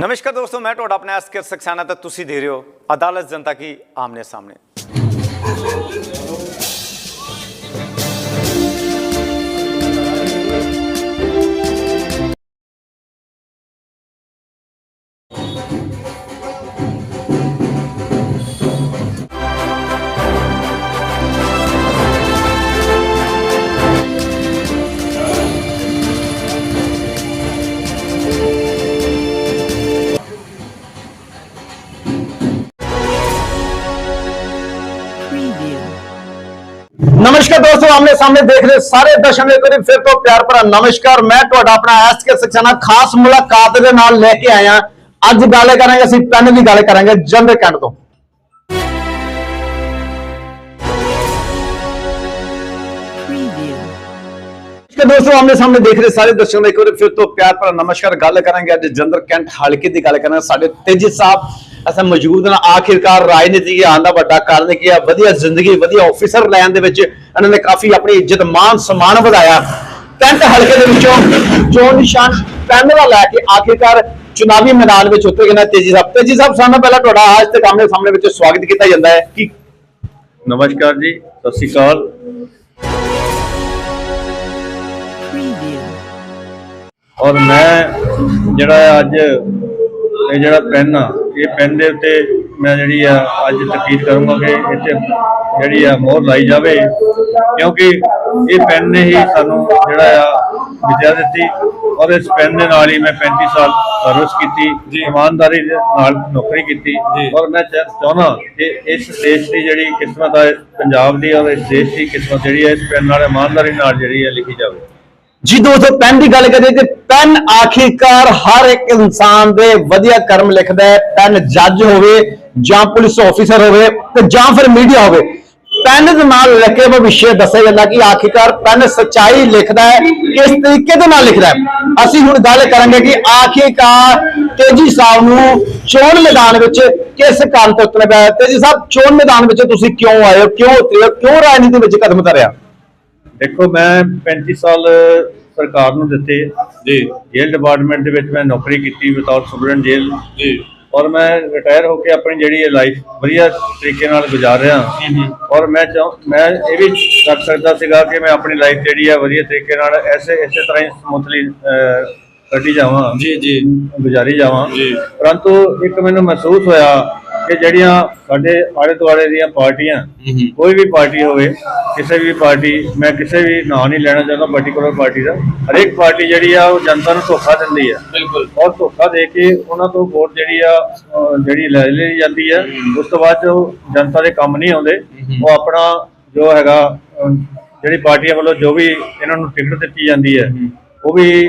ਨਮਸਕਾਰ ਦੋਸਤੋ, ਮੈਂ ਤੁਹਾਡਾ ਆਪਣਾ ਐਸਕੇ ਸਕਸਾਨਾ ਤੇ ਤੁਸੀਂ ਦੇ ਰਹੇ ਹੋ ਅਦਾਲਤ ਜਨਤਾ ਕੀ ਆਮਨੇ ਸਾਹਮਣੇ। ਨਮਸਕਾਰ ਦੋਸਤੋ, ਆਮਨੇ ਸਾਹਮਣੇ ਦੇਖ ਰਹੇ ਸਾਰੇ ਦਰਸ਼ਕਾਂ ਦੇ ਕਰੀ ਫਿਰ ਤੋਂ ਪਿਆਰ ਭਰਾ ਨਮਸਕਾਰ। ਮੈਂ ਤੁਹਾਡਾ ਆਪਣਾ ਐਸ ਕੇ ਸਕਸ਼ਨਾ ਖਾਸ ਮੁਲਾਕਾਤ ਦੇ ਨਾਲ ਲੈ ਕੇ ਆਇਆ। ਅੱਜ ਗੱਲ ਕਰਾਂਗੇ, ਅਸੀਂ ਪੈਨ ਦੀ ਗੱਲ ਕਰਾਂਗੇ ਜਨਰਲ ਕੈਂਟ ਤੋਂ। ਕਿ ਦੋਸਤੋ, ਆਮਨੇ ਸਾਹਮਣੇ ਦੇਖ ਰਹੇ ਸਾਰੇ ਦਰਸ਼ਕਾਂ ਦੇ ਕਰੀ ਫਿਰ ਤੋਂ ਪਿਆਰ ਭਰਾ ਨਮਸਕਾਰ। ਗੱਲ ਕਰਾਂਗੇ ਅੱਜ ਜਨਰਲ ਕੈਂਟ ਹਲਕੇ ਦੀ ਗੱਲ ਕਰਾਂਗੇ। ਸਾਡੇ ਤੇਜੀ ਸਾਹਿਬ ਅਸਾਂ ਮੌਜੂਦ ਨੇ। ਆਖਿਰਕਾਰ ਰਾਜਨੀਤੀ ਆਉਣ ਦਾ ਵੱਡਾ ਕਾਰਨ ਕੀ ਆ ਵਧੀਆ ਜ਼ਿੰਦਗੀ, ਵਧੀਆ ਆਫੀਸਰ ਲੈਣ ਦੇ ਵਿੱਚ ਇਹਨਾਂ ਨੇ ਕਾਫੀ ਆਪਣੀ ਇੱਜ਼ਤ ਮਾਨ ਸਨਮਾਨ ਵਧਾਇਆ। ਕੈਂਟ ਹਲਕੇ ਦੇ ਵਿੱਚੋਂ ਚੋਣ ਨਿਸ਼ਾਨ ਪੈਨ ਲੈ ਕੇ ਆਖਿਰਕਾਰ ਚੁਣਾਵੀ ਮੈਦਾਨ ਵਿੱਚ ਉਤਰ ਗਏ ਨੇ ਤੇਜੀ ਸਾਹਿਬ। ਤੇਜੀ ਸਾਹਿਬ ਸਾਨੂੰ ਪਹਿਲਾਂ ਤੁਹਾਡਾ ਅੱਜ ਤੱਕ ਆਮਨੇ ਸਾਹਮਣੇ ਵਿੱਚ ਸਵਾਗਤ ਕੀਤਾ ਜਾਂਦਾ ਹੈ। ਕਿ ਨਮਸਕਾਰ ਜੀ, ਸਤਿ ਸ਼੍ਰੀ ਅਕਾਲ। ਔਰ ਮੈਂ ਜਿਹੜਾ ਅੱਜ ਇਹ ਜਿਹੜਾ ਪੈਨ ਆ ਇਹ ਪੈਨ ਦੇ ਉੱਤੇ ਮੈਂ ਜਿਹੜੀ ਆ ਅੱਜ ਤਕੀਦ ਕਰੂੰਗਾ ਕਿ ਇੱਥੇ ਜਿਹੜੀ ਆ ਮੋਹਰ ਲਾਈ ਜਾਵੇ। ਕਿਉਂਕਿ ਇਹ ਪੈਨ ਨੇ ਹੀ ਸਾਨੂੰ ਜਿਹੜਾ ਆ ਵਿਦਿਆ ਦਿੱਤੀ ਔਰ ਇਸ ਪੈਨ ਦੇ ਨਾਲ ਹੀ ਮੈਂ 35 ਸਾਲ ਸਰਵਿਸ ਕੀਤੀ ਇਮਾਨਦਾਰੀ ਨਾਲ ਨੌਕਰੀ ਕੀਤੀ ਔਰ ਮੈਂ ਚਾਹ- ਚਾਹੁੰਦਾ ਕਿ ਇਸ ਦੇਸ਼ ਦੀ ਜਿਹੜੀ ਕਿਸਮਤ ਹੈ ਪੰਜਾਬ ਦੀ ਔਰ ਇਸ ਦੇਸ਼ ਦੀ ਕਿਸਮਤ ਜਿਹੜੀ ਹੈ ਇਸ ਪੈਨ ਨਾਲ ਇਮਾਨਦਾਰੀ ਨਾਲ ਜਿਹੜੀ ਹੈ ਲਿਖੀ ਜਾਵੇ। ਜੀ ਦੋਸਤੋ ਪੈਨ ਦੀ ਗੱਲ ਕਰੀਏ ਤੇ ਪੈਨ ਆਖਿਰਕਾਰ ਹਰ ਇੱਕ ਇਨਸਾਨ ਦੇ ਵਧੀਆ ਕਰਮ ਲਿਖਦਾ ਹੈ। ਪੈਨ ਜੱਜ ਹੋਵੇ ਜਾਂ ਪੁਲਿਸ ਆਫੀਸਰ ਹੋਵੇ ਤੇ ਜਾਂ ਫਿਰ ਮੀਡੀਆ ਹੋਵੇ। ਪੈਨ ਦੇ ਨਾਲ ਲੈ ਕੇ ਭਵਿੱਖ ਦੱਸਿਆ ਜਾਂਦਾ ਕਿ ਆਖਿਰਕਾਰ ਪੈਨ ਸੱਚਾਈ ਲਿਖਦਾ ਹੈ, ਕਿਸ ਤਰੀਕੇ ਦੇ ਨਾਲ ਲਿਖਦਾ ਹੈ। ਅਸੀਂ ਹੁਣ ਗੱਲ ਕਰਾਂਗੇ ਕਿ ਆਖਿਰਕਾਰ ਤੇਜੀ ਸਾਹਿਬ ਨੂੰ ਚੋਣ ਮੈਦਾਨ ਵਿੱਚ ਕਿਸ ਕਾਰਨ ਤੋਂ ਉਤਰਨਾ ਪਿਆ ਤੇਜੀ ਸਾਹਿਬ, ਚੋਣ ਮੈਦਾਨ ਵਿੱਚ ਤੁਸੀਂ ਕਿਉਂ ਆਏ ਹੋ? ਕਿਉਂ ਉਤਰੇ ਹੋ? ਕਿਉਂ ਰਾਜਨੀਤੀ ਵਿੱਚ ਕਦਮ ਧਰਿਆ? ਦੇਖੋ ਮੈਂ 35 ਸਾਲ ਸਰਕਾਰ ਨੂੰ ਦਿੱਤੇ। ਜੀ। ਜੇਲ੍ਹ ਡਿਪਾਰਟਮੈਂਟ ਦੇ ਵਿੱਚ ਮੈਂ ਨੌਕਰੀ ਕੀਤੀ ਵਿਦਆਊਟ ਸੁਪਰਡੈਂਟ ਜੇਲ੍ਹ। ਜੀ। ਔਰ ਮੈਂ ਰਿਟਾਇਰ ਹੋ ਕੇ ਆਪਣੀ ਜਿਹੜੀ ਇਹ ਲਾਈਫ ਵਧੀਆ ਤਰੀਕੇ ਨਾਲ ਗੁਜ਼ਾਰ ਰਿਹਾ। ਔਰ ਮੈਂ ਮੈਂ ਇਹ ਵੀ ਕਰ ਸਕਦਾ ਸੀਗਾ ਕਿ ਮੈਂ ਆਪਣੀ ਲਾਈਫ ਜਿਹੜੀ ਆ ਵਧੀਆ ਤਰੀਕੇ ਨਾਲ ਐਸੇ ਇਸੇ ਤਰ੍ਹਾਂ ਹੀ ਸਮੂਥਲੀ ਕੱਢੀ ਜਾਵਾਂ। ਜੀ ਜੀ। ਗੁਜ਼ਾਰੀ ਜਾਵਾਂ। ਜੀ। ਪਰੰਤੂ ਇੱਕ ਮੈਨੂੰ ਮਹਿਸੂਸ ਹੋਇਆ ਕਿ ਜਿਹੜੀਆਂ ਸਾਡੇ ਆਲੇ ਦੁਆਲੇ ਦੀਆਂ ਪਾਰਟੀਆਂ ਕੋਈ ਵੀ ਪਾਰਟੀ ਹੋਵੇ ਕਿਸੇ ਵੀ ਪਾਰਟੀ ਮੈਂ ਕਿਸੇ ਵੀ ਨਾਂ ਨਹੀਂ ਲੈਣਾ ਚਾਹੁੰਦਾ ਪਾਰਟਿਕੂਲਰ ਪਾਰਟੀ ਦਾ ਹਰੇਕ ਪਾਰਟੀ ਜਿਹੜੀ ਆ ਉਹ ਜਨਤਾ ਨੂੰ ਧੋਖਾ ਦਿੰਦੀ ਆ। ਬਿਲਕੁਲ। ਔਰ ਧੋਖਾ ਦੇ ਕੇ ਉਹਨਾਂ ਤੋਂ ਵੋਟ ਜਿਹੜੀ ਆ ਜਿਹੜੀ ਲੈ ਲਈ ਜਾਂਦੀ ਹੈ ਉਸ ਤੋਂ ਬਾਅਦ ਉਹ ਜਨਤਾ ਦੇ ਕੰਮ ਨਹੀਂ ਆਉਂਦੇ ਉਹ ਆਪਣਾ ਜੋ ਹੈਗਾ ਜਿਹੜੀ ਪਾਰਟੀਆਂ ਵੱਲੋਂ ਜੋ ਵੀ ਇਹਨਾਂ ਨੂੰ ਟਿਕਟ ਦਿੱਤੀ ਜਾਂਦੀ ਹੈ। ਉਹ ਵੀ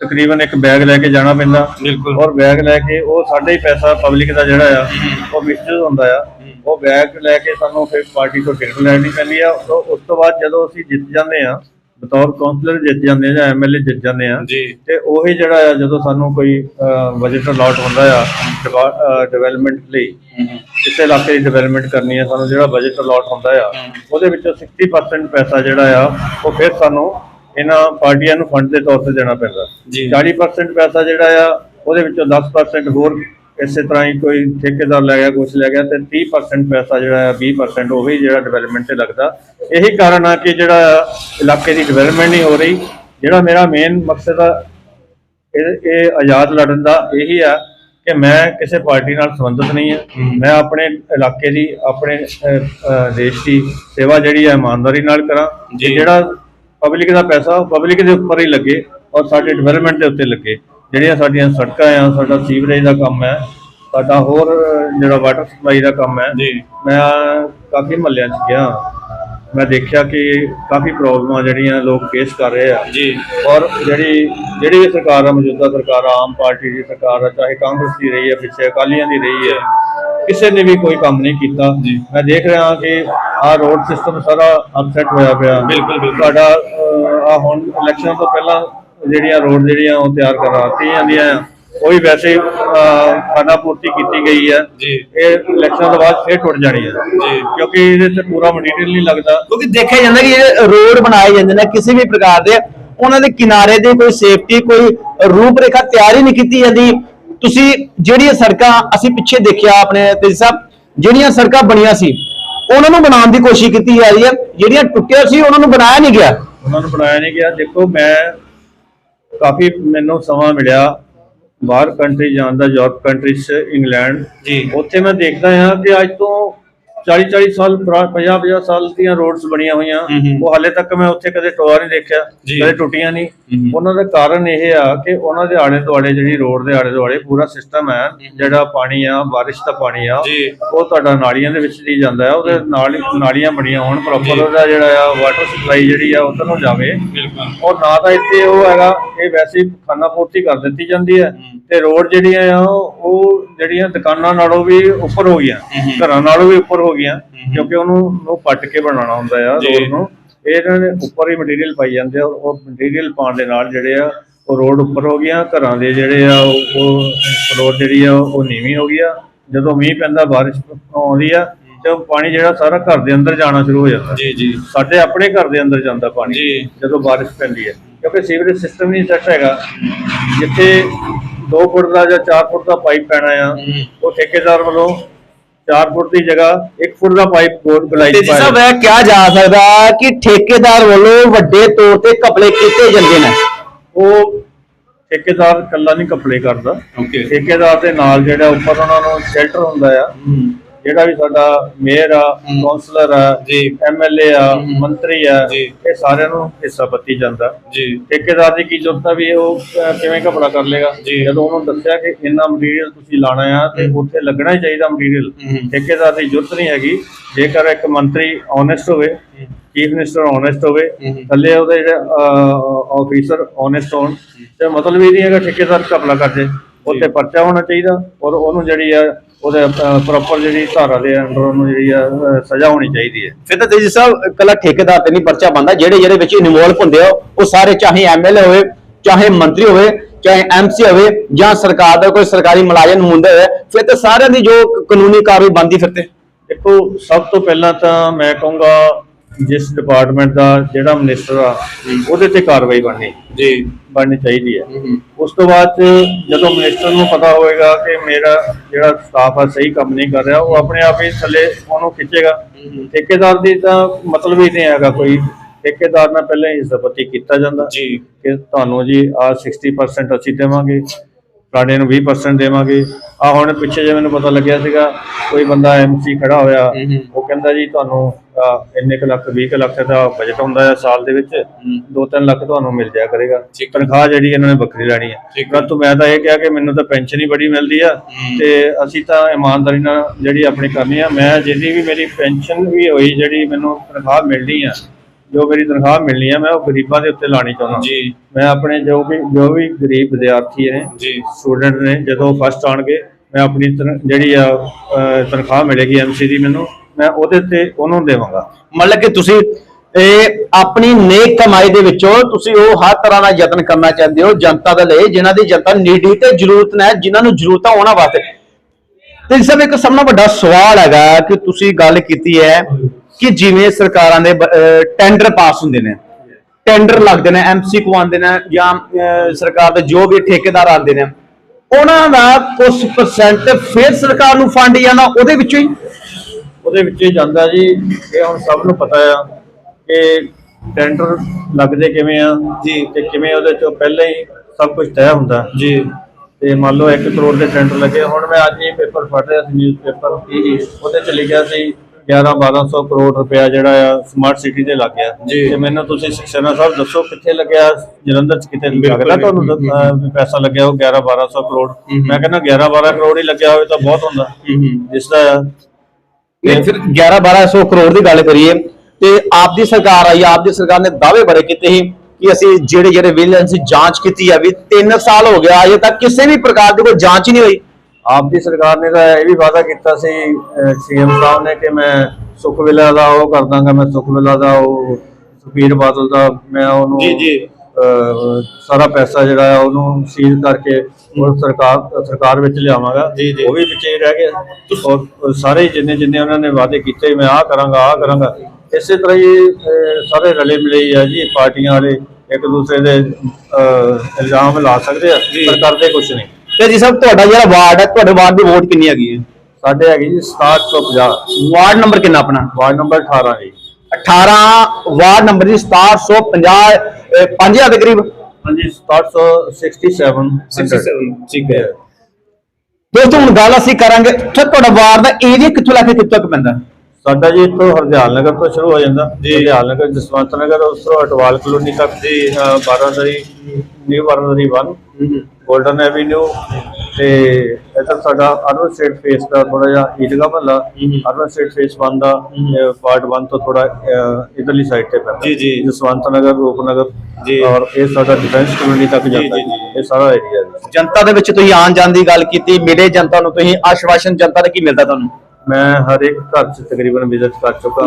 ਤਕਰੀਬਨ ਇੱਕ ਬੈਗ ਲੈ ਕੇ ਜਾਣਾ ਪੈਂਦਾ। ਬਿਲਕੁਲ। ਔਰ ਬੈਗ ਲੈ ਕੇ ਉਹ ਸਾਡਾ ਹੀ ਪੈਸਾ ਪਬਲਿਕ ਦਾ ਜਿਹੜਾ ਆ ਉਹ ਮਿਸਯੂਜ਼ ਹੁੰਦਾ ਆ। ਉਹ ਬੈਗ ਲੈ ਕੇ ਸਾਨੂੰ ਫਿਰ ਪਾਰਟੀ ਤੋਂ ਟਿਕਟ ਲੈਣੀ ਪੈਂਦੀ ਆ। ਉਹ- ਉਸ ਤੋਂ ਬਾਅਦ ਜਦੋਂ ਅਸੀਂ ਜਿੱਤ ਜਾਂਦੇ ਆ ਬਤੌਰ ਕਾਉਂਸਲਰ ਜਿੱਤ ਜਾਂਦੇ ਆ ਜਾਂ ਐਮਐਲਏ ਜਿੱਤ ਜਾਂਦੇ ਆ ਤੇ ਉਹੀ ਜਿਹੜਾ ਆ ਜਦੋਂ ਸਾਨੂੰ ਕੋਈ ਬਜਟ ਅਲਾਟ ਹੁੰਦਾ ਆ ਡਿਵੈਲਪਮੈਂਟ ਲਈ ਕਿਸੇ ਇਲਾਕੇ ਦੀ ਡਿਵੈਲਪਮੈਂਟ ਕਰਨੀ ਹੈ ਸਾਨੂੰ ਜਿਹੜਾ ਬਜਟ ਅਲਾਟ ਹੁੰਦਾ ਆ ਉਹਦੇ ਵਿੱਚੋਂ 60% ਪੈਸਾ ਜਿਹੜਾ ਆ ਉਹ ਫਿਰ ਸਾਨੂੰ ਇਹਨਾਂ ਪਾਰਟੀਆਂ ਨੂੰ ਫੰਡ ਦੇ ਤੌਰ ਤੇ ਦੇਣਾ ਪੈਂਦਾ। 40% ਪੈਸਾ ਜਿਹੜਾ ਆ ਉਹਦੇ ਵਿੱਚੋਂ 10% ਹੋਰ ਇਸੇ ਤਰ੍ਹਾਂ ਹੀ ਕੋਈ ਠੇਕੇਦਾਰ ਲੈ ਗਿਆ ਕੁਝ ਲੈ ਗਿਆ ਤੇ 30% ਪੈਸਾ ਜਿਹੜਾ ਆ 20% ਉਹ ਵੀ ਜਿਹੜਾ ਡਿਵੈਲਪਮੈਂਟ ਤੇ ਲੱਗਦਾ। ਇਹੀ ਕਾਰਨ ਆ ਕਿ ਜਿਹੜਾ ਇਲਾਕੇ ਦੀ ਡਿਵੈਲਪਮੈਂਟ ਨਹੀਂ ਹੋ ਰਹੀ। ਜਿਹੜਾ ਮੇਰਾ ਮੇਨ ਮਕਸਦ ਆ ਇਹ ਇਹ ਆਜ਼ਾਦ ਲੜਨ ਦਾ ਇਹੀ ਆ ਕਿ ਮੈਂ ਕਿਸੇ ਪਾਰਟੀ ਨਾਲ ਸੰਬੰਧਿਤ ਨਹੀਂ ਹਾਂ। ਮੈਂ ਆਪਣੇ ਇਲਾਕੇ ਦੀ ਆਪਣੇ ਦੇਸ਼ ਦੀ ਸੇਵਾ ਜਿਹੜੀ ਹੈ ਇਮਾਨਦਾਰੀ ਨਾਲ ਕਰਾਂ। ਜਿਹੜਾ ਪਬਲਿਕ ਦਾ ਪੈਸਾ ਪਬਲਿਕ ਦੇ ਉੱਪਰ ਹੀ ਲੱਗੇ ਔਰ ਸਾਡੇ ਡਿਵੈਲਪਮੈਂਟ ਦੇ ਉੱਤੇ ਲੱਗੇ। ਜਿਹੜੀਆਂ ਸਾਡੀਆਂ ਸੜਕਾਂ ਆ ਸਾਡਾ ਸੀਵਰੇਜ ਦਾ ਕੰਮ ਹੈ ਸਾਡਾ ਹੋਰ ਜਿਹੜਾ ਵਾਟਰ ਸਪਲਾਈ ਦਾ ਕੰਮ ਹੈ ਮੈਂ ਕਾਫੀ ਮਹੱਲਿਆਂ 'ਚ ਗਿਆ। ਮੈਂ ਦੇਖਿਆ ਕਿ ਕਾਫੀ ਪ੍ਰੋਬਲਮਾਂ ਜਿਹੜੀਆਂ ਲੋਕ ਫੇਸ ਕਰ ਰਹੇ ਆ। ਜੀ। ਔਰ ਜਿਹੜੀ ਜਿਹੜੀ ਵੀ ਸਰਕਾਰ ਆ ਮੌਜੂਦਾ ਸਰਕਾਰ ਆਮ ਪਾਰਟੀ ਦੀ ਸਰਕਾਰ ਆ ਚਾਹੇ ਕਾਂਗਰਸ ਦੀ ਰਹੀ ਹੈ ਪਿੱਛੇ ਅਕਾਲੀਆਂ ਦੀ ਰਹੀ ਹੈ ਕਿਸੇ ਨੇ ਵੀ ਕੋਈ ਕੰਮ ਨਹੀਂ ਕੀਤਾ। ਮੈਂ ਦੇਖ ਰਿਹਾ ਕਿ ਆਹ ਰੋਡ ਸਿਸਟਮ ਸਾਰਾ ਅਪਸੈਟ ਹੋਇਆ ਪਿਆ। ਬਿਲਕੁਲ ਬਿਲਕੁਲ। ਸਾਡਾ ਆ ਹੁਣ ਇਲੈਕਸ਼ਨ ਤੋਂ ਪਹਿਲਾਂ ਜਿਹੜੀਆਂ ਰੋਡ ਜਿਹੜੀਆਂ ਉਹ ਤਿਆਰ ਕਰਾਤੀਆਂ ਜਾਂਦੀਆਂ ਆ। ਵੀ ਵੈਸੇ ਖਾਨਾ ਪੂਰਤੀ ਕੀਤੀ ਗਈ ਹੈ ਜੀ। ਇਹ ਇਲੈਕਸ਼ਨ ਤੋਂ ਬਾਅਦ ਫੇਰ ਟੁੱਟ ਜਾਣੀ ਹੈ ਜੀ। ਕਿਉਂਕਿ ਇਹਦੇ ਤੇ ਪੂਰਾ ਮਟੀਰੀਅਲ ਨਹੀਂ ਲੱਗਦਾ। ਕਿਉਂਕਿ ਦੇਖਿਆ ਜਾਂਦਾ ਕਿ ਜਿਹੜੇ ਰੋਡ ਬਣਾਏ ਜਾਂਦੇ ਨੇ ਕਿਸੇ ਵੀ ਪ੍ਰਕਾਰ ਦੇ। ਉਹਨਾਂ ਦੇ ਕਿਨਾਰੇ ਦੀ ਕੋਈ ਸੇਫਟੀ ਕੋਈ ਰੂਪਰੇਖਾ ਤਿਆਰ ਹੀ ਨਹੀਂ ਕੀਤੀ ਜਾਂਦੀ। ਤੁਸੀਂ ਜਿਹੜੀਆਂ ਸੜਕਾਂ ਅਸੀਂ ਪਿੱਛੇ ਦੇਖਿਆ ਆਪਣੇ ਤੇਜ ਸਾਹਿਬ ਜਿਹੜੀਆਂ ਸੜਕਾਂ ਬਣੀਆਂ ਸੀ ਉਹਨਾਂ ਨੂੰ ਬਣਾਉਣ ਦੀ ਕੋਸ਼ਿਸ਼ ਕੀਤੀ ਜਾ ਰਹੀ ਹੈ। ਜਿਹੜੀਆਂ ਟੁੱਟੀਆਂ ਸੀ ਉਹਨਾਂ ਨੂੰ ਬਣਾਇਆ ਨਹੀਂ ਗਿਆ। ਉਹਨਾਂ ਨੂੰ ਬਣਾਇਆ ਨਹੀਂ ਗਿਆ। ਦੇਖੋ ਮੈਂ ਕਾਫੀ ਮੈਨੂੰ ਸਮਾਂ ਮਿਲਿਆ ਬਾਹਰ ਕੰਟਰੀ ਜਾਣ ਦਾ ਯੂਰਪ ਕੰਟਰੀਜ਼ 'ਚ ਇੰਗਲੈਂਡ। ਜੀ। ਉੱਥੇ ਮੈਂ ਦੇਖਦਾ ਹਾਂ ਕਿ ਅੱਜ ਤੋਂ 40 40 ਸਾਲ 50 50 ਸਾਲ ਦੀਆਂ ਰੋਡਸ ਬਣੀਆਂ ਹੋਈਆਂ। ਉਹ ਹਾਲੇ ਤੱਕ ਮੈਂ ਉੱਥੇ ਕਦੇ ਟੋਆ ਨਹੀਂ ਦੇਖਿਆ। ਕਦੇ ਟੁੱਟੀਆਂ ਨਹੀਂ। ਉਹਨਾਂ ਦਾ ਕਾਰਨ ਇਹ ਆ ਕਿ ਉਹਨਾਂ ਦੇ ਆਲੇ ਦੁਆਲੇ ਜਿਹੜੀ ਰੋਡ ਦੇ ਆਲੇ ਦੁਆਲੇ ਪੂਰਾ ਸਿਸਟਮ ਹੈ ਜਿਹੜਾ ਪਾਣੀ ਆ ਬਾਰਿਸ਼ ਦਾ ਪਾਣੀ ਆ। ਉਹ ਤੁਹਾਡਾ ਨਾਲੀਆਂ ਦੇ ਵਿੱਚ ਦੀ ਜਾਂਦਾ ਹੈ। ਉਹਦੇ ਨਾਲ ਨਾਲੀਆਂ ਬਣੀਆਂ ਹੋਣ ਪ੍ਰੋਪਰ ਉਹਦਾ ਜਿਹੜਾ ਆ ਵਾਟਰ ਸਪਲਾਈ ਜਿਹੜੀ ਆ ਉਧਰ ਨੂੰ ਜਾਵੇ। ਬਿਲਕੁਲ। ਔਰ ਨਾ ਤਾਂ ਇੱਥੇ ਉਹ ਹੈਗਾ ਇਹ ਵੈਸੇ ਖਾਨਾ ਪੂਰਤੀ ਕਰ ਦਿੱਤੀ ਜਾਂਦੀ ਹੈ। ਤੇ ਰੋਡ ਜਿਹੜੀਆਂ ਆ ਉਹ ਜਿਹੜੀਆਂ ਦੁਕਾਨਾਂ ਨਾਲੋਂ ਵੀ ਉੱਪਰ ਹੋ ਗਈਆਂ। ਘਰਾਂ ਨਾਲੋਂ ਵੀ ਉੱਪਰ ਹੋ ਗਈਆਂ ਕਿਉਂਕਿ ਉਹਨੂੰ ਉਹ ਪੱਟ ਕੇ ਬਣਾਉਣਾ ਹੁੰਦਾ ਆ। ਰੋਡ ਨੂੰ। ਇਹ ਇਹਨਾਂ ਨੇ ਉੱਪਰ ਹੀ ਮਟੀਰੀਅਲ ਪਾਈ ਜਾਂਦੇ ਆ ਉਹ ਮਟੀਰੀਅਲ ਪਾਉਣ ਦੇ ਨਾਲ ਜਿਹੜੇ ਆ ਉਹ ਰੋਡ ਉੱਪਰ ਹੋ ਗਈਆਂ ਘਰਾਂ ਦੇ ਜਿਹੜੇ ਆ ਉਹ- ਫਲੋਰ ਜਿਹੜੀ ਆ ਉਹ ਨੀਵੀਂ ਹੋ ਗਈ ਆ। ਜਦੋਂ ਮੀਂਹ ਪੈਂਦਾ ਬਾਰਿਸ਼ ਆਉਂਦੀ ਆ ਤੇ ਪਾਣੀ ਜਿਹੜਾ ਸਾਰਾ ਘਰ ਦੇ ਅੰਦਰ ਜਾਣਾ ਸ਼ੁਰੂ ਹੋ ਜਾਂਦਾ। ਜੀ ਜੀ। ਸਾਡੇ ਆਪਣੇ ਘਰ ਦੇ ਅੰਦਰ ਜਾਂਦਾ ਪਾਣੀ। ਜਦੋਂ ਬਾਰਿਸ਼ ਪੈਂਦੀ ਹੈ ਕਿਉਂਕਿ ਸੀਵਰੇਜ ਸਿਸਟਮ ਨਹੀਂ ਸੈੱਟ ਹੈਗਾ। ਜਿੱਥੇ 2 ਫੁੱਟ ਦਾ ਜਾਂ 4 ਫੁੱਟ ਦਾ ਪਾਈਪ ਪੈਣਾ ਆ ਉਹ ਠੇਕੇਦਾਰ ਵੱਲੋਂ 4 ਫੁੱਟ ਦੀ ਜਗ੍ਹਾ 1 ਫੁੱਟ ਦਾ ਪਾਈਪ ਬੋਰ ਗਲਾਈ ਤੇਜੀ ਸਾਹਿਬ ਇਹ ਕਿਹਾ ਜਾ ਸਕਦਾ ਕਿ ਠੇਕੇਦਾਰ ਵੱਲੋਂ ਵੱਡੇ ਤੌਰ ਤੇ ਕਪੜੇ ਕੀਤੇ ਜਾਂਦੇ ਨੇ? ਉਹ ਠੇਕੇਦਾਰ ਇਕੱਲਾ ਨਹੀਂ ਕਪੜੇ ਕਰਦਾ। ਠੇਕੇਦਾਰ ਦੇ ਨਾਲ ਜਿਹੜਾ ਉੱਪਰ ਉਹਨਾਂ ਨੂੰ ਸ਼ੈਲਟਰ ਹੁੰਦਾ ਆ ਜਿਹੜਾ ਵੀ ਸਾਡਾ ਮੇਅਰ ਆ ਕਾਉਂਸਲਰ ਆ ਜੀ। ਐਮਐਲਏ ਆ ਮੰਤਰੀ ਆ। ਇਹ ਸਾਰਿਆਂ ਨੂੰ ਹਿੱਸਾ ਪੱਤੀ ਜਾਂਦਾ। ਜੀ। ਠੇਕੇਦਾਰ ਦੀ ਕੀ ਜ਼ਰੂਰਤ ਆ ਵੀ ਉਹ ਕਿਵੇਂ ਕਪੜਾ ਕਰ ਲੇਗਾ। ਜਦੋਂ ਉਹਨੂੰ ਦੱਸਿਆ ਕਿ ਇੰਨਾ ਮਟੀਰੀਅਲ ਤੁਸੀਂ ਲਾਣਾ ਆ ਤੇ ਉੱਥੇ ਲੱਗਣਾ ਹੀ ਚਾਹੀਦਾ ਮਟੀਰੀਅਲ। ਠੇਕੇਦਾਰ ਦੀ ਜ਼ਰੂਰਤ ਨਹੀਂ ਹੈਗੀ। ਜੇਕਰ ਇੱਕ ਮੰਤਰੀ ਓਨੈਸਟ ਹੋਵੇ ਚੀਫ ਮਿਨਿਸਟਰ ਓਨੈਸਟ ਹੋਵੇ। ਥੱਲੇ ਉਹਦੇ ਜਿਹੜੇ ਆਫੀਸਰ ਓਨੈਸਟ ਹੋਣ ਤੇ ਮਤਲਬ ਇਹ ਨਹੀਂ ਹੈਗਾ ਠੇਕੇਦਾਰ ਕਪੜਾ ਕਰ ਜੇ। ਉੱਥੇ ਪਰਚਾ ਹੋਣਾ ਚਾਹੀਦਾ ਔਰ ਉਹਨੂੰ ਜਿਹੜੀ ਆ ਉਹਦੇ ਪ੍ਰੋਪਰ ਜਿਹੜੀ ਧਾਰਾ ਦੇ ਅੰਡਰ ਉਹਨੂੰ ਜਿਹੜੀ ਆ ਅਹ, ਸਜ਼ਾ ਹੋਣੀ ਚਾਹੀਦੀ ਹੈ। ਫਿਰ ਤਾਂ ਤੇਜੀ ਸਾਹਿਬ ਕੱਲਾ ਠੇਕੇਦਾਰ ਤੇ ਨਹੀਂ ਪਰਚਾ ਬੰਦਾ ਜਿਹੜੇ ਜਿਹੜੇ ਵਿੱਚ ਇਨਵੋਲਵ ਹੁੰਦੇ ਆ ਉਹ ਸਾਰੇ ਚਾਹੇ ਐਮਐਲਏ ਹੋਵੇ ਚਾਹੇ ਮੰਤਰੀ ਹੋਵੇ ਚਾਹੇ ਐਮਸੀ ਹੋਵੇ ਜਾਂ ਸਰਕਾਰ ਦਾ ਕੋਈ ਸਰਕਾਰੀ ਮੁਲਾਜ਼ਮ ਨੁਮਾਇੰਦਾ ਹੋਵੇ ਫਿਰ ਤਾਂ ਸਾਰਿਆਂ ਦੀ ਜੋ ਕ- ਕਾਨੂੰਨੀ ਕਾਰਵਾਈ ਬੰਦੀ ਫਿਰ ਤੇ। ਦੇਖੋ ਸਭ ਤੋਂ ਪਹਿਲਾਂ ਤਾਂ ਮੈਂ ਕਹੂੰਗਾ ਜਿਸ ਡਿਪਾਰਟਮੈਂਟ ਦਾ ਜਿਹੜਾ ਮਿਨਿਸਟਰ ਆ ਉਹਦੇ ਤੇ ਕਾਰਵਾਈ ਬਣਨੀ ਜੀ। ਬਣਨੀ ਚਾਹੀਦੀ ਹੈ। ਉਸ ਤੋਂ ਬਾਅਦ ਜਦੋਂ ਮਿਨਿਸਟਰ ਨੂੰ ਪਤਾ ਹੋਏਗਾ ਕਿ ਮੇਰਾ ਜਿਹੜਾ ਸਟਾਫ ਆ ਸਹੀ ਕੰਮ ਨਹੀਂ ਕਰ ਰਿਹਾ ਉਹ ਆਪਣੇ ਆਪ ਹੀ ਥੱਲੇ ਉਹਨੂੰ ਖਿੱਚੇਗਾ। ਠੇਕੇਦਾਰ ਦੀ ਤਾਂ ਮਤਲਬ ਹੀ ਨਹੀਂ ਹੈਗਾ ਕੋਈ। ਠੇਕੇਦਾਰ ਨਾਲ ਪਹਿਲਾਂ ਹੀ ਹਿੱਸਾਪੱਤੀ ਕੀਤਾ ਜਾਂਦਾ ਜੀ। ਕਿ ਤੁਹਾਨੂੰ ਜੀ ਆ 60% ਅਸੀਂ ਦੇਵਾਂਗੇ। ਫਲਾਣੇ ਨੂੰ 20% ਦੇਵਾਂਗੇ। ਆ ਹੁਣ ਪਿੱਛੇ ਜੇ ਮੈਨੂੰ ਪਤਾ ਲੱਗਿਆ ਸੀਗਾ ਕੋਈ ਬੰਦਾ ਐਮਸੀ ਖੜਾ ਹੋਇਆ ਉਹ ਕਹਿੰਦਾ ਜੀ ਤੁਹਾਨੂੰ ਇੰਨੇ ਕੁ ਲੱਖ 20 ਕੁ ਲੱਖ ਦਾ ਬਜਟ ਹੁੰਦਾ ਹੈ ਸਾਲ ਦੇ ਵਿੱਚ। 2-3 ਲੱਖ ਤੁਹਾਨੂੰ ਮਿਲ ਜਾਇਆ ਕਰੇਗਾ। ਤਨਖਾਹ ਜਿਹੜੀ ਇਹਨਾਂ ਨੇ ਬੱਕਰੀ ਲੈਣੀ ਹੈ। ਪਰੰਤੂ ਮੈਂ ਤਾਂ ਇਹ ਕਿਹਾ ਕਿ ਮੈਨੂੰ ਤਾਂ ਪੈਨਸ਼ਨ ਹੀ ਬੜੀ ਮਿਲਦੀ ਆ। ਤੇ ਅਸੀਂ ਤਾਂ ਇਮਾਨਦਾਰੀ ਨਾਲ ਜਿਹੜੀ ਆਪਣੀ ਕਰਨੀ ਆ। ਮੈਂ ਜਿਹਦੀ ਵੀ ਮੇਰੀ ਪੈਨਸ਼ਨ ਵੀ ਹੋਈ ਜਿਹੜੀ ਮੈਨੂੰ ਤਨਖਾਹ ਮਿਲਣੀ ਆ ਜੋ ਮੇਰੀ ਤਨਖਾਹ ਮਿਲਣੀ ਆ ਮੈਂ ਉਹ ਗਰੀਬਾਂ ਦੇ ਉੱਤੇ ਲਾਣੀ ਚਾਹੁੰਦਾ। ਜੀ। ਮੈਂ ਆਪਣੇ ਜੋ ਵੀ ਜੋ ਵੀ ਗਰੀਬ ਵਿਦਿਆਰਥੀ ਨੇ ਜੀ। ਸਟੂਡੈਂਟ ਨੇ ਜਦੋਂ ਫਸਟ ਆਣਗੇ ਮੈਂ ਆਪਣੀ ਜਿਹੜੀ ਆ ਤਨਖਾਹ ਮਿਲੇਗੀ ਐਮਸੀ ਦੀ ਮੈਨੂੰ ਮੈਂ ਉਹਦੇ ਤੇ ਉਹਨੂੰ ਦੇਵਾਂਗਾ। ਮਤਲਬ ਕਿ ਤੁਸੀਂ ਇਹ ਆਪਣੀ ਨੇਕ ਕਮਾਈ ਦੇ ਵਿੱਚੋਂ ਤੁਸੀਂ ਉਹ ਹਰ ਤਰ੍ਹਾਂ ਦਾ ਯਤਨ ਕਰਨਾ ਚਾਹੁੰਦੇ ਹੋ ਜਨਤਾ ਦੇ ਲਈ ਜਿਨ੍ਹਾਂ ਦੀ ਜਨਤਾ ਨੀਡੀ ਤੇ ਜ਼ਰੂਰਤ ਹੈ ਜਿਨ੍ਹਾਂ ਨੂੰ ਜ਼ਰੂਰਤ ਉਹਨਾਂ ਵਾਸਤੇ। ਤੇ ਸਭ ਇੱਕ ਸਭ ਤੋਂ ਵੱਡਾ ਸਵਾਲ ਹੈਗਾ ਕਿ ਤੁਸੀਂ ਗੱਲ ਕੀਤੀ ਹੈ ਕਿ ਜਿਵੇਂ ਸਰਕਾਰਾਂ ਦੇ ਟੈਂਡਰ ਪਾਸ ਹੁੰਦੇ ਨੇ। ਟੈਂਡਰ ਲੱਗਦੇ ਨੇ ਐਮਸੀ ਕੋ ਆਉਂਦੇ ਨੇ ਜਾਂ ਸਰਕਾਰ ਦੇ ਜੋ ਵੀ ਠੇਕੇਦਾਰ ਆਉਂਦੇ ਨੇ। ਉਹਨਾਂ ਦਾ ਕੁਝ ਪਰਸੈਂਟ ਫਿਰ ਸਰਕਾਰ ਨੂੰ ਫੰਡ ਜਾਂਦਾ ਉਹਦੇ ਵਿੱਚੋਂ ਹੀ? ਉਹਦੇ ਵਿੱਚ ਹੀ ਜਾਂਦਾ ਜੀ। ਇਹ ਹੁਣ ਸਭ ਨੂੰ ਪਤਾ ਆ ਕਿ ਟੈਂਡਰ ਲੱਗਦੇ ਕਿਵੇਂ ਆ ਜੀ। ਤੇ ਕਿਵੇਂ ਉਹਦੇ ਚੋਂ ਪਹਿਲਾਂ ਹੀ ਸਭ ਕੁਝ ਤੈਅ ਹੁੰਦਾ। ਜੀ। ਤੇ ਮੰਨ ਲਓ 1 ਕਰੋੜ ਦੇ ਟੈਂਡਰ ਲੱਗੇ। ਹੁਣ ਮੈਂ ਅੱਜ ਹੀ ਪੇਪਰ ਪੜ੍ਹ ਰਿਹਾ ਸੀ ਨਿਊਜ਼ਪੇਪਰ ਉਹਦੇ ਚ ਲਿਖਿਆ ਸੀ 11 1200 ਕਰੋੜ ਰੁਪਇਆ ਜਿਹੜਾ ਆ ਸਮਾਰਟ ਸਿਟੀ ਤੇ ਲੱਗ ਗਿਆ। ਤੇ ਮੈਨੂੰ ਤੁਸੀਂ ਸਿਕਸ਼ਨਾ ਸਾਹਿਬ ਦੱਸੋ ਕਿੱਥੇ ਲੱਗਿਆ ਜਲੰਧਰ ਚ ਕਿਤੇ ਲੱਗਦਾ ਤੁਹਾਨੂੰ ਪੈਸਾ ਲੱਗਿਆ ਉਹ 11 1200 ਕਰੋੜ। ਮੈਂ ਕਹਿੰਦਾ 11 12 ਕਰੋੜ ਹੀ ਲੱਗਿਆ ਹੋਵੇ ਤਾਂ ਬਹੁਤ ਹੁੰਦਾ। ਜਿਸ ਦਾ ਇਹ ਫਿਰ 11 1200 ਕਰੋੜ ਦੀ ਗੱਲ ਕਰੀਏ ਤੇ ਆਪ ਦੀ ਸਰਕਾਰ ਆਈ ਆਪ ਦੀ ਸਰਕਾਰ ਨੇ ਦਾਅਵੇ ਬੜੇ ਕੀਤੇ ਸੀ ਕਿ ਅਸੀਂ ਜਿਹੜੇ ਜਿਹੜੇ ਵਿਜੀਲੈਂਸ ਜਾਂਚ ਕੀਤੀ ਆ ਵੀ 3 ਸਾਲ ਹੋ ਗਿਆ ਅਜੇ ਤੱਕ ਕਿਸੇ ਵੀ ਪ੍ਰਕਾਰ ਦੀ ਕੋਈ ਜਾਂਚ ਨਹੀਂ ਹੋਈ। ਆਪ ਦੀ ਸਰਕਾਰ ਨੇ ਤਾਂ ਇਹ ਵੀ ਵਾਅਦਾ ਕੀਤਾ ਸੀ ਸੀਐਮ ਸਾਹਿਬ ਨੇ ਕਿ ਮੈਂ ਸੁਖ ਵਿਲਾ ਦਾ ਉਹ ਕਰ ਦਾਂਗਾ ਮੈਂ ਸੁਖ ਵਿਲਾ ਦਾ ਉਹ ਸੁਖਬੀਰ ਬਾਦਲ ਦਾ ਮੈਂ ਉਹਨੂੰ ਜੀ, ਜੀ। ਸਾਰਾ ਪੈਸਾ ਜਿਹੜਾ ਆ ਉਹਨੂੰ ਸੀਜ਼ ਕਰਕੇ ਉਹ ਸਰਕਾਰ ਸਰਕਾਰ ਵਿੱਚ ਲਿਆਵਾਂਗਾ। ਉਹ ਵੀ ਵਿੱਚ ਰਹਿ ਗਿਆ। ਔਰ ਸਾਰੇ ਜਿੰਨੇ ਜਿੰਨੇ ਉਹਨਾਂ ਨੇ ਵਾਅਦੇ ਕੀਤੇ ਮੈਂ ਆਹ ਕਰਾਂਗਾ ਆਹ ਕਰਾਂਗਾ। ਇਸੇ ਤਰ੍ਹਾਂ ਹੀ ਸਾਰੇ ਰਲੇ ਮਿਲੇ ਹੀ ਆ ਜੀ ਪਾਰਟੀਆਂ ਵਾਲੇ ਇੱਕ ਦੂਸਰੇ ਦੇ ਇਲਜ਼ਾਮ ਲਾ ਸਕਦੇ ਆ ਪਰ ਕਰਦੇ ਕੁਝ ਨਹੀਂ। ਤੇ ਜੀ ਸਾਹਿਬ ਤੁਹਾਡਾ ਜਿਹੜਾ ਵਾਰਡ ਹੈ ਤੁਹਾਡੇ ਵਾਰਡ ਦੀ ਵੋਟ ਕਿੰਨੀ ਹੈਗੀ ਹੈ? ਸਾਡੇ ਹੈਗੀ ਜੀ 750 ਵਾਰਡ ਨੰਬਰ ਕਿੰਨਾ ਆਪਣਾ? ਵਾਰਡ ਨੰਬਰ 18 ਜੀ। 18 ਵਾਰਡ ਨੰਬਰ ਜੀ 6750 5000 ਦੇ ਕਰੀਬ? ਹਾਂਜੀ 767 ਠੀਕ ਹੈ। ਦੋਸਤੋ ਹੁਣ ਗੱਲ ਅਸੀਂ ਕਰਾਂਗੇ ਤੁਹਾਡਾ ਵਾਰਡ ਦਾ ਏਰੀਆ ਕਿੱਥੋਂ ਲੈ ਕੇ ਕਿੱਥੋਂ ਤੱਕ ਪੈਂਦਾ? ਸਾਡਾ ਜੀ ਇੱਥੋਂ ਹਰਦਿਆਲ ਨਗਰ ਤੋਂ ਸ਼ੁਰੂ ਹੋ ਜਾਂਦਾ। ਹਰਦਿਆਲ ਨਗਰ ਜਸਵੰਤ ਨਗਰ ਉਸ ਤੋਂ ਅਟਵਾਲ ਕਲੋਨੀ ਤੱਕ ਦੀ 12 ਦਰੀ ਨਿਊ 12 ਦਰੀ 1 골ਡਨ ਐਵੀਨਿਊ ਤੇ ਇੱਧਰ ਸਾਡਾ ਅਰਬਨ ਸਟੇਟ ਫੇਸ ਦਾ ਥੋੜਾ ਜਿਹਾ Idgah Mohalla urban estate phase 1 ਦਾ ਪਾਰਟ 1 ਤੋਂ ਥੋੜਾ ਇਧਰਲੀ ਸਾਈਡ ਤੇ ਪੈਂਦਾ। ਜੀ, ਜੀ। ਜਸਵੰਤ ਨਗਰ ਰੂਪਨਗਰ ਜੀ। ਔਰ ਇਹ ਸਾਡਾ ਡਿਫੈਂਸ ਕਲੋਨੀ ਤੱਕ ਜਾਂਦਾ। ਇਹ ਸਾਰਾ ਏਰੀਆ ਜਨਤਾ ਦੇ ਵਿੱਚ ਤੁਸੀਂ ਆਉਣ ਜਾਣ ਦੀ ਗੱਲ ਕੀਤੀ ਮਿਲੇ ਜਨਤਾ ਨੂੰ ਤੁਸੀਂ ਆਸ਼ਵਾਸਨ ਜਨਤਾ ਦਾ ਕੀ ਮਿਲਦਾ ਤੁਹਾਨੂੰ? ਮੈਂ ਹਰ ਇੱਕ ਘਰ 'ਚ ਤਕਰੀਬਨ ਵਿਜ਼ਿਟ ਕਰ ਚੁੱਕਾ।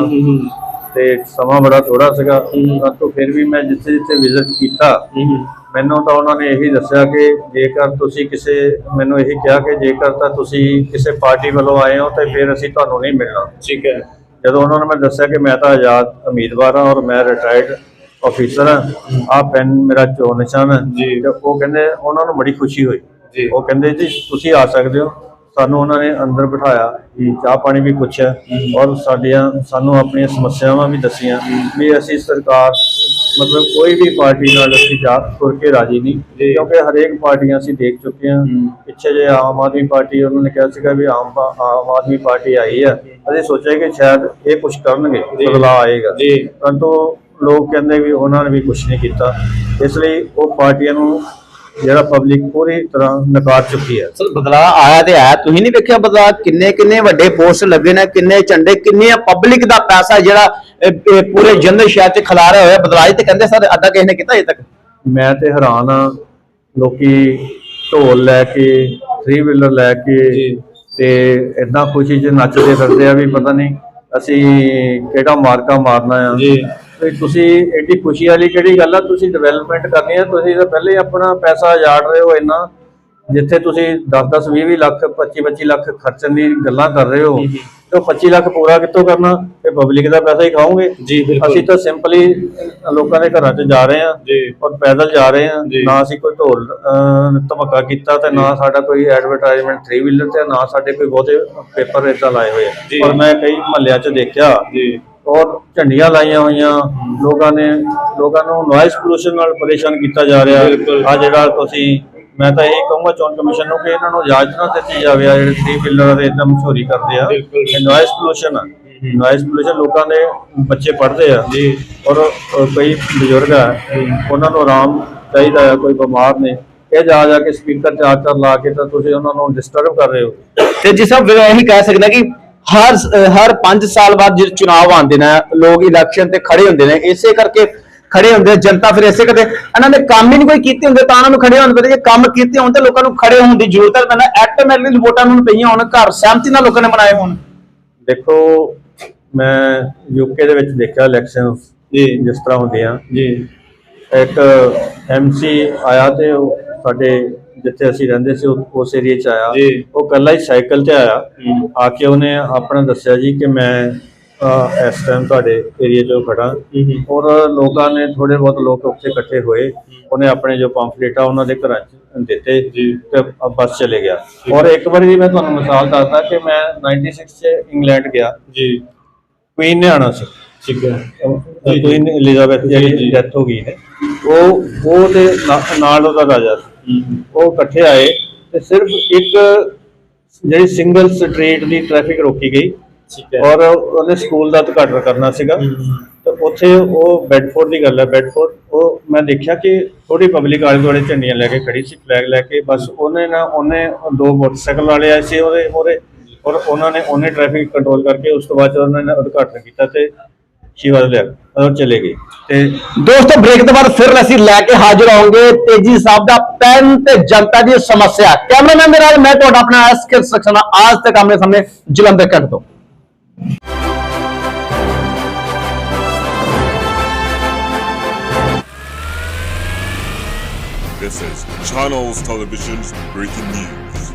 ਤੇ ਸਮਾਂ ਬੜਾ ਥੋੜਾ ਸੀਗਾ। ਪਰੰਤੂ ਫਿਰ ਵੀ ਮੈਂ ਜਿੱਥੇ ਜਿੱਥੇ ਵਿਜ਼ਿਟ ਕੀਤਾ ਮੈਨੂੰ ਤਾਂ ਉਹਨਾਂ ਨੇ ਇਹੀ ਦੱਸਿਆ ਕਿ ਜੇਕਰ ਤੁਸੀਂ ਕਿਸੇ ਮੈਨੂੰ ਇਹੀ ਕਿਹਾ ਕਿ ਜੇਕਰ ਤਾਂ ਤੁਸੀਂ ਕਿਸੇ ਪਾਰਟੀ ਵੱਲੋਂ ਆਏ ਹੋ ਤੇ ਫਿਰ ਅਸੀਂ ਤੁਹਾਨੂੰ ਨਹੀਂ ਮਿਲਣਾ। ਠੀਕ ਹੈ। ਜਦੋਂ ਉਹਨਾਂ ਨੇ ਮੈਂ ਦੱਸਿਆ ਕਿ ਮੈਂ ਤਾਂ ਆਜ਼ਾਦ ਉਮੀਦਵਾਰ ਹਾਂ ਔਰ ਮੈਂ ਰਿਟਾਇਰਡ ਆਫੀਸਰ ਹਾਂ ਆਹ ਪੈਨ ਮੇਰਾ ਚੋਣ ਨਿਸ਼ਾਨ ਹੈ। ਜੀ। ਤੇ ਉਹ ਕਹਿੰਦੇ ਉਹਨਾਂ ਨੂੰ ਬੜੀ ਖੁਸ਼ੀ ਹੋਈ। ਉਹ ਕਹਿੰਦੇ ਜੀ ਤੁਸੀਂ ਆ ਸਕਦੇ ਹੋ। ਸਾਨੂੰ ਉਹਨਾਂ ਨੇ ਅੰਦਰ ਬਿਠਾਇਆ ਚਾਹ ਪਾਣੀ ਵੀ ਪੁੱਛਿਆ ਔਰ ਸਾਡੀਆਂ ਸਾਨੂੰ ਆਪਣੀਆਂ ਸਮੱਸਿਆਵਾਂ ਵੀ ਦੱਸੀਆਂ ਵੀ ਅਸੀਂ ਸਰਕਾਰ ਮਤਲਬ ਕੋਈ ਵੀ ਪਾਰਟੀ ਨਾਲ ਅਸੀਂ ਜਾ ਤੁਰ ਕੇ ਰਾਜੀ ਨਹੀਂ ਕਿਉਂਕਿ ਹਰੇਕ ਪਾਰਟੀਆਂ ਅਸੀਂ ਦੇਖ ਚੁੱਕੇ ਹਾਂ। ਪਿੱਛੇ ਜੇ ਆਮ ਆਦਮੀ ਪਾਰਟੀ ਉਹਨਾਂ ਨੇ ਕਿਹਾ ਸੀਗਾ ਵੀ ਆਮ ਆਮ ਆਦਮੀ ਪਾਰਟੀ ਆਈ ਆ ਅਸੀਂ ਸੋਚਿਆ ਕਿ ਸ਼ਾਇਦ ਇਹ ਕੁਝ ਕਰਨਗੇ ਬਦਲਾਅ ਆਏਗਾ। ਜੀ। ਪਰੰਤੂ ਲੋਕ ਕਹਿੰਦੇ ਵੀ ਉਹਨਾਂ ਨੇ ਵੀ ਕੁਝ ਨਹੀਂ ਕੀਤਾ। ਇਸ ਲਈ ਉਹ ਪਾਰਟੀਆਂ ਨੂੰ ਜਿਹੜਾ ਪਬਲਿਕ ਪੂਰੀ ਤਰ੍ਹਾਂ ਨਕਾਰ ਚੁੱਕੀ ਹੈ। ਸਰ ਬਦਲਾਅ ਆਇਆ ਤੇ ਆਇਆ। ਤੁਸੀਂ ਨਹੀਂ ਵੇਖਿਆ ਬਦਲਾਅ? ਕਿੰਨੇ ਕਿੰਨੇ ਵੱਡੇ ਪੋਸਟ ਲੱਗੇ ਨੇ ਕਿੰਨੇ ਝੰਡੇ ਕਿੰਨੇ ਪਬਲਿਕ ਦਾ ਪੈਸਾ ਜਿਹੜਾ ਇਹ- ਇਹ ਪੂਰੇ ਜਨਰਲ ਸ਼ਹਿਰ 'ਚ ਖਿਲਾਰਿਆ ਹੋਇਆ ਬਦਲਾਅ ਤੇ ਕਹਿੰਦੇ ਸਰ ਅੱਧਾ ਕਿਸੇ ਨੇ ਕੀਤਾ ਅਜੇ ਤੱਕ। ਮੈਂ ਤੇ ਹੈਰਾਨ ਆ ਲੋਕੀ ਢੋਲ ਲੈ ਕੇ ਥ੍ਰੀ ਵੀਲਰ ਲੈ ਕੇ ਤੇ ਇਦਾਂ ਖੁਸ਼ੀ 'ਚ ਨੱਚਦੇ ਫਿਰਦੇ ਆ ਵੀ ਪਤਾ ਨਹੀਂ ਅਸੀਂ ਕਿਹੜਾ ਮਾਰਕਾ ਮਾਰਨਾ ਆ। ਜੀ। ਤੇ ਤੁਸੀਂ ਐਡੀ ਖੁਸ਼ੀ ਵਾਲੀ ਕਿਹੜੀ ਗੱਲ ਆ? ਤੁਸੀਂ ਡਿਵੈਲਪਮੈਂਟ ਕਰਨੀ ਆ ਤੁਸੀਂ ਤਾਂ ਪਹਿਲੇ ਆਪਣਾ ਪੈਸਾ ਉਜਾੜ ਰਹੇ ਹੋ ਇੰਨਾ ਜਿੱਥੇ ਤੁਸੀਂ 10 10 20 20 ਲੱਖ 25 25 ਲੱਖ ਖਰਚਣ ਦੀ ਗੱਲਾਂ ਕਰ ਰਹੇ ਹੋ। ਤੇ ਉਹ 25 ਲੱਖ ਪੂਰਾ ਕਿੱਥੋਂ ਕਰਨਾ? ਤੇ ਪਬਲਿਕ ਦਾ ਪੈਸਾ ਹੀ ਖਾਓਗੇ। ਜੀ, ਬਿਲਕੁਲ। ਅਸੀਂ ਤਾਂ ਸਿੰਪਲੀ ਲੋਕਾਂ ਦੇ ਘਰਾਂ 'ਚ ਜਾ ਰਹੇ ਜੀ। ਔਰ ਪੈਦਲ ਜਾ ਰਹੇ ਜੀ। ਨਾ ਅਸੀਂ ਕੋਈ ਢੋਲ ਧਮਾਕਾ ਕੀਤਾ ਤੇ ਨਾ ਸਾਡਾ ਕੋਈ ਐਡਵਰਟਾਈਜ਼ਮੈਂਟ 3 ਵੀਲਰ ਤੇ ਨਾ ਸਾਡੇ ਕੋਈ ਬਹੁਤੇ ਪੇਪਰ ਇਦਾਂ ਲਾਏ ਹੋਏ। ਆ। ਔਰ ਮੈਂ ਕਈ ਮਹੱਲਿਆਂ 'ਚ ਦੇਖਿਆ ਜੀ। ਔਰ ਝੰਡੀਆਂ ਲਾਈਆਂ ਹੋਈਆਂ। ਲੋਕਾਂ ਨੇ ਲੋਕਾਂ ਨੂੰ ਨੋਇਸ ਪੋਲੂਸ਼ਨ ਨਾਲ ਪਰੇਸ਼ਾਨ ਕੀਤਾ ਜਾ ਰਿਹਾ। ਆ ਜਿਹੜਾ ਤੁਸੀਂ ਮੈਂ ਤਾਂ ਇਹ ਕਹੂੰਗਾ ਚੋਣ ਕਮਿਸ਼ਨ ਨੂੰ ਕਿ ਇਹਨਾਂ ਨੂੰ ਇਜਾਜ਼ਤ ਨਾ ਦਿੱਤੀ ਜਾਵੇ। ਆ ਜਿਹੜੇ 3 ਵੀਲਰ ਦੇ ਇਦਾਂ ਮਸ਼ਹੂਰੀ ਕਰਦੇ ਆ। ਇਹ ਨੋਇਸ ਪੋਲੂਸ਼ਨ ਆ। ਨੋਇਸ ਪੋਲੂਸ਼ਨ ਲੋਕਾਂ ਦੇ ਬੱਚੇ ਪੜ੍ਹਦੇ ਆ। ਜੀ। ਔਰ ਕਈ ਬਜ਼ੁਰਗ ਆ। ਉਹਨਾਂ ਨੂੰ ਆਰਾਮ ਚਾਹੀਦਾ ਹੈ ਕੋਈ ਬਿਮਾਰ ਨੇ ਇਹ ਜਾ ਜਾ ਕੇ ਸਪੀਕਰ ਚਾਰ ਚਾਰ ਲਾ ਕੇ ਤਾਂ ਤੁਸੀਂ ਉਹਨਾਂ ਨੂੰ ਡਿਸਟਰਬ ਕਰ ਰਹੇ ਹੋ। ਤੇ ਜਿਸ ਸਾਹਿਬ ਇਹੀ ਕਹਿ ਸਕਦੇ ਕਿ ਹਰ ਹਰ 5 ਸਾਲ ਬਾਅਦ ਜਿਹੜੇ ਚੁਣਾਵ ਆਉਂਦੇ ਨੇ ਲੋਕ ਇਲੈਕਸ਼ਨ ਤੇ ਖੜੇ ਹੁੰਦੇ ਨੇ ਇਸੇ ਕਰਕੇ ਖੜੇ ਹੁੰਦੇ ਆ, ਜਨਤਾ ਫਿਰ ਇਸੇ ਕਰਦੇ ਇਹਨਾਂ ਨੇ ਕੰਮ ਹੀ ਨਹੀਂ ਕੋਈ ਕੀਤੇ ਹੁੰਦੇ ਤਾਂ ਇਹਨਾਂ ਨੂੰ ਖੜੇ ਹੋਣ ਪੈਂਦੇ ਜੇ ਕੰਮ ਕੀਤੇ ਹੋਣ ਤੇ ਲੋਕਾਂ ਨੂੰ ਖੜੇ ਹੋਣ ਦੀ ਜ਼ਰੂਰਤ ਹੈ ਪੈਂਦਾ ਆਟੋਮੈਟਿਕਲੀ ਵੋਟਾਂ ਨੂੰ ਪਈਆਂ ਹੋਣ ਘਰ ਸਹਿਮਤੀ ਨਾਲ ਲੋਕਾਂ ਨੇ ਬਣਾਏ ਹੋਣ। ਦੇਖੋ ਮੈਂ ਯੂਕੇ ਦੇ ਵਿੱਚ ਦੇਖਿਆ ਇਲੈਕਸ਼ਨ ਜੀ। ਜਿਸ ਤਰ੍ਹਾਂ ਹੁੰਦੀਆਂ ਜੀ। ਇੱਕ ਐਮਸੀ ਆਇਆ ਤੇ ਸਾਡੇ ਜਿੱਥੇ ਅਸੀਂ ਰਹਿੰਦੇ ਸੀ ਉਹ- ਉਸ ਏਰੀਆ 'ਚ ਆਇਆ। ਜੀ। ਉਹ ਕੱਲਾ ਹੀ ਸਾਈਕਲ ਤੇ ਆਇਆ। ਆ ਕੇ ਉਹਨੇ ਆਪਣਾ ਦੱਸਿਆ ਜੀ ਕਿ ਮੈਂ ਇਸ ਟਾਈਮ ਤੁਹਾਡੇ ਏਰੀਆ 'ਚੋਂ ਖੜਾ ਔਰ ਲੋਕਾਂ ਨੇ ਥੋੜੇ ਬਹੁਤ ਲੋਕ ਉੱਥੇ ਇਕੱਠੇ ਹੋਏ। ਉਹਨੇ ਆਪਣੇ ਜੋ ਪੰਫਲੇਟ ਆ ਉਹਨਾਂ ਦੇ ਘਰਾਂ 'ਚ ਦਿੱਤੇ ਜੀ। ਤੇ ਬਸ ਚਲੇ ਗਿਆ। ਔਰ ਇੱਕ ਵਾਰੀ ਮੈਂ ਤੁਹਾਨੂੰ ਮਿਸਾਲ ਦੱਸਦਾ ਕਿ ਮੈਂ 96 'ਚ ਇੰਗਲੈਂਡ ਗਿਆ। ਜੀ। ਕੁਈਨ ਨੇ ਆਣਾ ਸੀ। ਠੀਕ ਹੈ। ਕੁਈਨ ਐਲਿਜ਼ਾਬੈਥ ਜਿਹੜੀ ਡੈਥ ਹੋ ਗਈ ਹੈ। ਉਹ ਉਹ ਤੇ ਨਾ- ਨਾਲ ਉਹਦਾ ਰਾਜਾ ਸੀ। ਉਹ ਇਕੱਠੇ ਆਏ ਤੇ ਸਿਰਫ ਇੱਕ ਜਿਹੜੀ ਸਿੰਗਲ ਸਟਰੀਟ ਦੀ ਟ੍ਰੈਫਿਕ ਰੋਕੀ ਗਈ ਔਰ ਉਹਨੇ ਸਕੂਲ ਦਾ ਉਦਘਾਟਨ ਕਰਨਾ ਸੀਗਾ। ਤੇ ਉੱਥੇ ਉਹ ਬੈਡਫੋਰਡ ਦੀ ਗੱਲ ਹੈ। ਬੈਡਫੋਰਡ ਉਹ ਮੈਂ ਦੇਖਿਆ ਕਿ ਥੋੜੀ ਪਬਲਿਕ ਆਲੇ ਦੁਆਲੇ ਝੰਡੀਆਂ ਲੈ ਕੇ ਖੜੀ ਸੀ ਫਲੈਗ ਲੈ ਕੇ। ਬਸ ਉਹਨੇ ਨਾ ਉਹਨੇ ਦੋ ਮੋਟਰਸਾਈਕਲ ਵਾਲੇ ਆਏ ਸੀ ਉਹਦੇ ਉਹਦੇ। ਔਰ ਉਹਨਾਂ ਨੇ ਉਹਨੇ ਟ੍ਰੈਫਿਕ ਕੰਟਰੋਲ ਕਰਕੇ ਉਸ ਤੋਂ ਬਾਅਦ ਉਹਨਾਂ ਨੇ ਉਦਘਾਟਨ ਕੀਤਾ ਤੇ ਸ਼ਿਵਾ ਲਿਆ ਉਹ ਚਲੇ ਗਏ। ਤੇ ਦੋਸਤੋ ਬ੍ਰੇਕ ਤੋਂ ਬਾਅਦ ਫਿਰ ਅਸੀਂ ਲੈ ਕੇ ਹਾਜ਼ਰ ਹੋਵਾਂਗੇ ਤੇਜੀ ਸਾਹਿਬ ਦਾ ਪੈਨ ਤੇ ਜਨਤਾ ਦੀ ਸਮੱਸਿਆ। ਕੈਮਰਾਮੈਨ ਦੇ ਨਾਲ ਮੈਂ ਤੁਹਾਡਾ ਆਪਣਾ ਐਸ ਕੇ ਸਕਸਨਾ ਆਜ ਤੱਕ ਆਮਨੇ ਸਾਹਮਣੇ ਜਲੰਧਰ ਕੱਟ ਤੋਂ। This is Channels Television's breaking news.